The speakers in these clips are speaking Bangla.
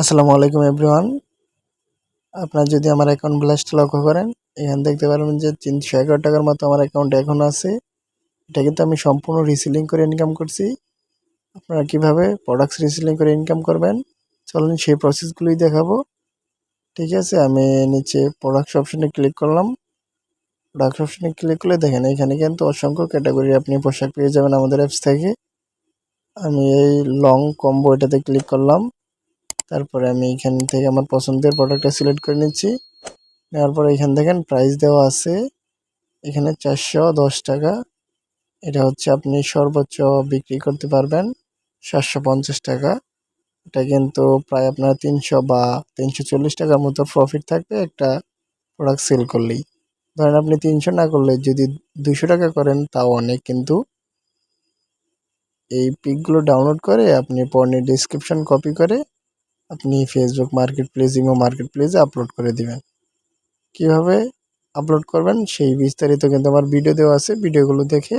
আসসালামু আলাইকুম এভরিওয়ান আপনার যদি আমার অ্যাকাউন্ট ব্যালেন্সটা লক্ষ্য করেন, এখানে দেখতে পারবেন যে তিনশো এগারো টাকার মতো আমার অ্যাকাউন্টে এখন আছে। এটা কিন্তু আমি সম্পূর্ণ রিসিলিং করে ইনকাম করছি। আপনারা কীভাবে প্রোডাক্টস রিসিলিং করে ইনকাম করবেন, চলুন সেই প্রসেসগুলোই দেখাবো। ঠিক আছে, আমি নিচে প্রোডাক্টস অপশনে ক্লিক করলাম। প্রোডাক্টস অপশনে ক্লিক করলে দেখেন, এখানে কিন্তু অসংখ্য ক্যাটাগরি আপনি পোশাক পেয়ে যাবেন আমাদের অ্যাপস থেকে। আমি এই লং কম্বো এটাতে ক্লিক করলাম। তারপরে আমি এখান থেকে আমার পছন্দের প্রোডাক্টটা সিলেক্ট করে নিচ্ছি। নেওয়ার পরে এখান দেখেন প্রাইস দেওয়া আছে এখানে চারশো দশ টাকা। এটা হচ্ছে আপনি সর্বোচ্চ বিক্রি করতে পারবেন সাতশো পঞ্চাশ টাকা। এটা কিন্তু প্রায় আপনার তিনশো বা তিনশো চল্লিশ টাকার মতো প্রফিট থাকবে একটা প্রোডাক্ট সেল করলেই। ধরেন আপনি তিনশো না করলে যদি দুশো টাকা করেন তাও অনেক, কিন্তু এই পিকগুলো ডাউনলোড করে আপনি পণ্যের ডিসক্রিপশন কপি করে আপনি Facebook marketplace imo market প্লেসে আপলোড করে দিবেন। কীভাবে আপলোড করবেন? সেই বিস্তারিত কিন্তু আমার ভিডিও দেওয়া আছে। ভিডিওগুলো দেখে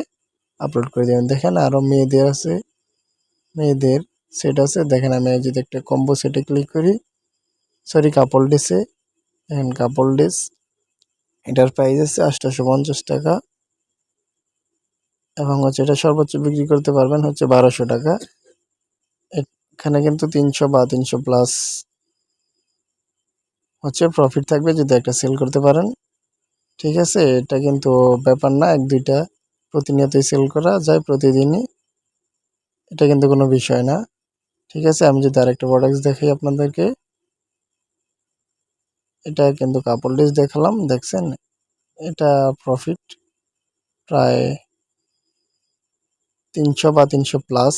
আপলোড করে দেবেন। দেখেন আরও মেয়েদের আছে। মেয়েদের সেট আছে। দেখেন আমি যদি একটা কম্বো সেটে ক্লিক করি। সরি কাপল ড্রেসে দেখেন কাপল ড্রেস এটার প্রাইস আছে আটশোশো পঞ্চাশ টাকা। এবং হচ্ছে এটা সর্বোচ্চ বিক্রি করতে পারবেন হচ্ছে বারোশো টাকা। এখানে কিন্তু তিনশো বা তিনশো প্লাস হচ্ছে প্রফিট থাকবে যদি একটা সেল করতে পারেন। ঠিক আছে? এটা কিন্তু ব্যাপার না, এক দুইটা প্রতিনিয়তই সেল করা যায় প্রতিদিনই। এটা কিন্তু কোনো বিষয় না। ঠিক আছে? আমি যদি আরেকটা প্রোডাক্টস দেখাই আপনাদেরকে। এটা কিন্তু কাপড় ডিস দেখালাম, দেখছেন? এটা প্রফিট প্রায় তিনশো বা তিনশো প্লাস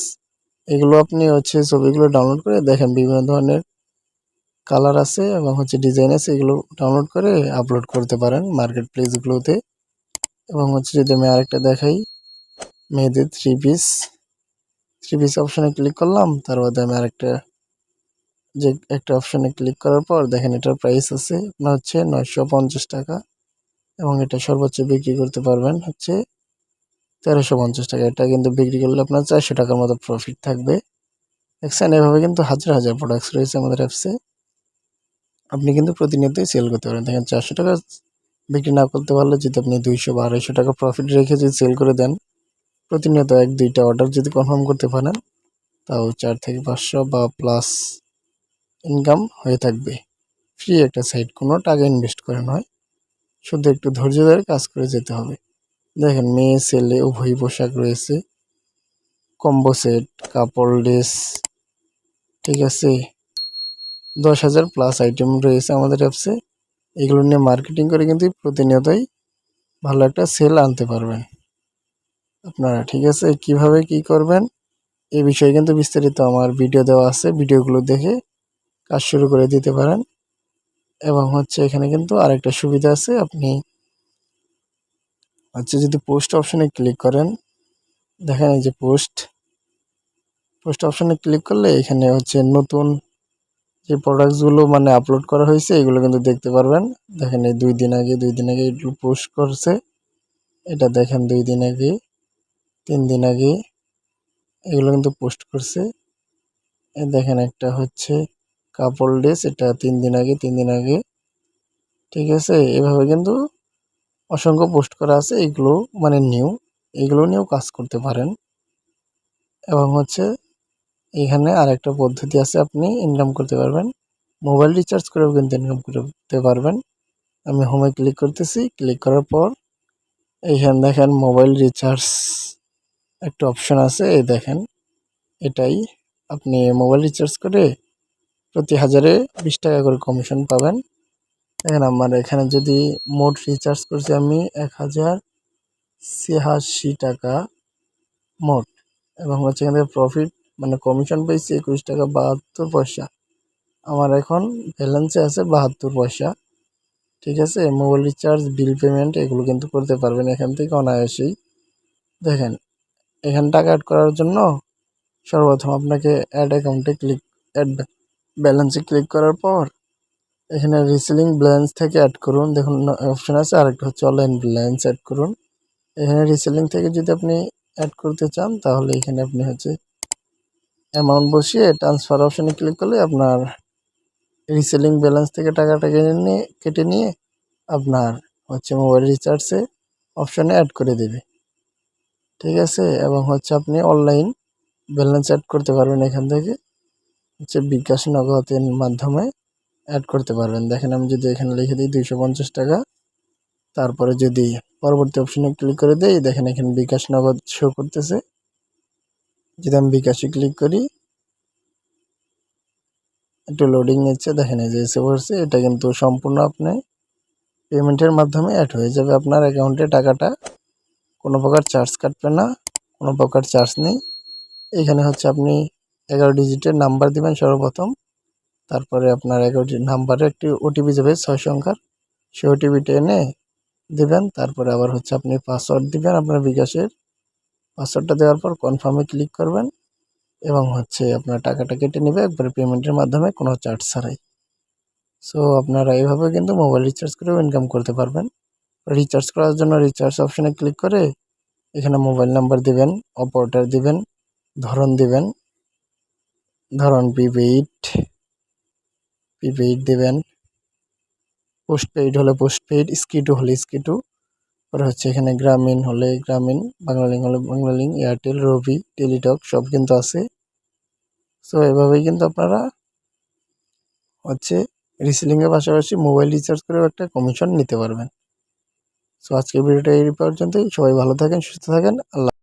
এগুলো আপনি হচ্ছে ছবিগুলো ডাউনলোড করে দেখেন, বিভিন্ন ধরনের কালার আছে এবং হচ্ছে ডিজাইন আছে, এগুলো ডাউনলোড করে আপলোড করতে পারেন মার্কেট প্লেসগুলোতে এবং হচ্ছে যদি আমি আরেকটা দেখাই মেয়েদের থ্রি পিস থ্রি পিস অপশানে ক্লিক করলাম তার বাদে আমি আরেকটা যে একটা অপশানে ক্লিক করার পর দেখেন এটার প্রাইস আছে আপনার হচ্ছে নয়শো পঞ্চাশ টাকা এবং এটা সর্বোচ্চ বিক্রি করতে পারবেন হচ্ছে তেরোশো পঞ্চাশ টাকা। এটা কিন্তু বিক্রি করলে আপনার চারশো টাকার মতো প্রফিট থাকবে। দেখছেন, এভাবে কিন্তু হাজার হাজার প্রোডাক্টস রয়েছে আমাদের অ্যাপসে আপনি কিন্তু প্রতিনিয়তই সেল করতে পারেন। দেখেন, চারশো টাকা বিক্রি না করতে পারলে যদি আপনি দুইশো বা আড়াইশো টাকা প্রফিট রেখে যদি সেল করে দেন, প্রতিনিয়ত এক, দুইটা অর্ডার যদি কনফার্ম করতে পারেন, তাও চার থেকে পাঁচশো বা প্লাস ইনকাম হয়ে থাকবে। ফ্রি একটা সাইট কোনো টাকা ইনভেস্ট করে নয়। শুধু একটু ধৈর্য ধরে কাজ করে যেতে হবে। দেখেন মেয়ে, ছেলে, উভয় পোশাক রয়েছে। কম্বো সেট, কাপড়, ড্রেস, ঠিক আছে? দশ হাজার প্লাস আইটেম রয়েছে আমাদের অ্যাপসে এগুলো নিয়ে মার্কেটিং করে কিন্তু প্রতিনিয়তই ভালো একটা সেল আনতে পারবেন আপনারা, ঠিক আছে? কীভাবে কি করবেন? এ বিষয়ে কিন্তু বিস্তারিত আমার ভিডিও দেওয়া আছে। ভিডিওগুলো দেখে কাজ শুরু করে দিতে পারেন। এবং হচ্ছে এখানে কিন্তু আরেকটা সুবিধা আছে, আপনি হচ্ছে যদি পোস্ট অপশনে ক্লিক করেন, দেখেন এই যে পোস্ট পোস্ট অপশনে ক্লিক করলে এখানে হচ্ছে নতুন যে প্রোডাক্টসগুলো মানে আপলোড করা হয়েছে, এগুলো কিন্তু দেখতে পারবেন। দেখেন এই দুই দিন আগে, দুই দিন আগে এগুলো পোস্ট করছে। এটা দেখেন দুই দিন আগে, তিন দিন আগে এগুলো কিন্তু পোস্ট করছে। দেখেন একটা হচ্ছে কাপড় ড্রেস এটা তিন দিন আগে, তিন দিন আগে। ঠিক আছে? এভাবে কিন্তু অসংখ্য পোস্ট করা আছে, এগুলো মানে নিউ এগুলো নিয়েও কাজ করতে পারেন। এবং হচ্ছে এখানে আরেকটা পদ্ধতি আছে, আপনি ইনকাম করতে পারবেন। মোবাইল রিচার্জ করেও কিন্তু ইনকাম করতে পারবেন। আমি হোমে ক্লিক করতেছি ক্লিক করার পর এইখানে দেখেন মোবাইল রিচার্জ একটা অপশন আছে, এই দেখেন। এটাই আপনি মোবাইল রিচার্জ করে প্রতি হাজারে বিশ টাকা করে কমিশন পাবেন। দেখেন আমার এখানে যদি মোট রিচার্জ করছি আমি এক হাজার ছিয়াশি টাকা মোট। এবং হচ্ছে এখানে প্রফিট মানে কমিশন পেয়েছি একুশ টাকা বাহাত্তর পয়সা। আমার এখন ব্যালেন্সে আছে বাহাত্তর পয়সা। ঠিক আছে? মোবাইল রিচার্জ বিল পেমেন্ট এগুলো কিন্তু করতে পারবেন এখান থেকে অনায়াসেই। দেখেন, এখানে টাকা অ্যাড করার জন্য সর্বপ্রথম আপনাকে অ্যাড অ্যাকাউন্টে ক্লিক অ্যাড ব্যালেন্সে ক্লিক করার পর এখানে রিসেলিং ব্যালেন্স থেকে অ্যাড করুন। দেখুন অপশান আছে, আরেকটা হচ্ছে অনলাইন ব্যালেন্স অ্যাড করুন। এখানে রিসেলিং থেকে যদি আপনি অ্যাড করতে চান, তাহলে এখানে আপনি হচ্ছে অ্যামাউন্ট বসিয়ে ট্রান্সফার অপশানে ক্লিক করলে আপনার রিসেলিং ব্যালেন্স থেকে টাকাটা কেটে নিয়ে কেটে নিয়ে আপনার হচ্ছে মোবাইল রিচার্জে অপশানে অ্যাড করে দেবে। ঠিক আছে? এবং হচ্ছে আপনি অনলাইন ব্যালেন্স অ্যাড করতে পারবেন এখান থেকে। হচ্ছে বিকাশ নগদের মাধ্যমে। অ্যাড করতে পারবেন। দেখেন আমি যদি এখানে লিখে দিই দুইশো পঞ্চাশ টাকা, তারপরে যদি পরবর্তী অপশনে ক্লিক করে দেই, দেখেন এখানে বিকাশ নগদ শো করতেছে। যদি আমি বিকাশে ক্লিক করি, একটু লোডিং নিচ্ছে, দেখেন এই যে এসে পড়ছে, এটা কিন্তু সম্পূর্ণ আপনি পেমেন্টের মাধ্যমে অ্যাড হয়ে যাবে আপনার অ্যাকাউন্টে টাকাটা। কোনো প্রকার চার্জ কাটবে না, কোনো প্রকার চার্জ নেই। এখানে হচ্ছে আপনি এগারো ডিজিটের নাম্বার দিবেন সর্বপ্রথম। তারপরে আপনার এগারোটি নাম্বারে একটি ওটিপি যাবে ছয় সংখ্যার। সেই ওটিপিটা এনে দেবেন, তারপরে আবার হচ্ছে আপনি পাসওয়ার্ড দিবেন আপনার বিকাশের। পাসওয়ার্ডটা দেওয়ার পর কনফার্মে ক্লিক করবেন এবং হচ্ছে আপনার টাকাটা কেটে নেবে একবারে পেমেন্টের মাধ্যমে, কোনো চার্জ ছাড়াই। সো আপনারা এইভাবে কিন্তু মোবাইল রিচার্জ করেও ইনকাম করতে পারবেন। রিচার্জ করার জন্য রিচার্জ অপশানে ক্লিক করে এখানে মোবাইল নাম্বার দিবেন অপারেটার দিবেন, ধরন দিবেন। ধরন প্রিপেইড প্রিপেইড দেবেন। পোস্টপেইড হলে পোস্টপেইড স্কিটু হলে স্কিটু পরে হচ্ছে এখানে গ্রামীণ হলে গ্রামীণ বাংলালিং হলে বাংলালিং এয়ারটেল রবি টেলিটক সব কিন্তু আছে। সো এভাবেই কিন্তু আপনারা হচ্ছে রিসেলিংয়ের পাশাপাশি মোবাইল রিচার্জ করেও একটা কমিশন নিতে পারবেন। সো আজকের ভিডিওটা এই পর্যন্তই। সবাই ভালো থাকেন, সুস্থ থাকেন। আল্লাহ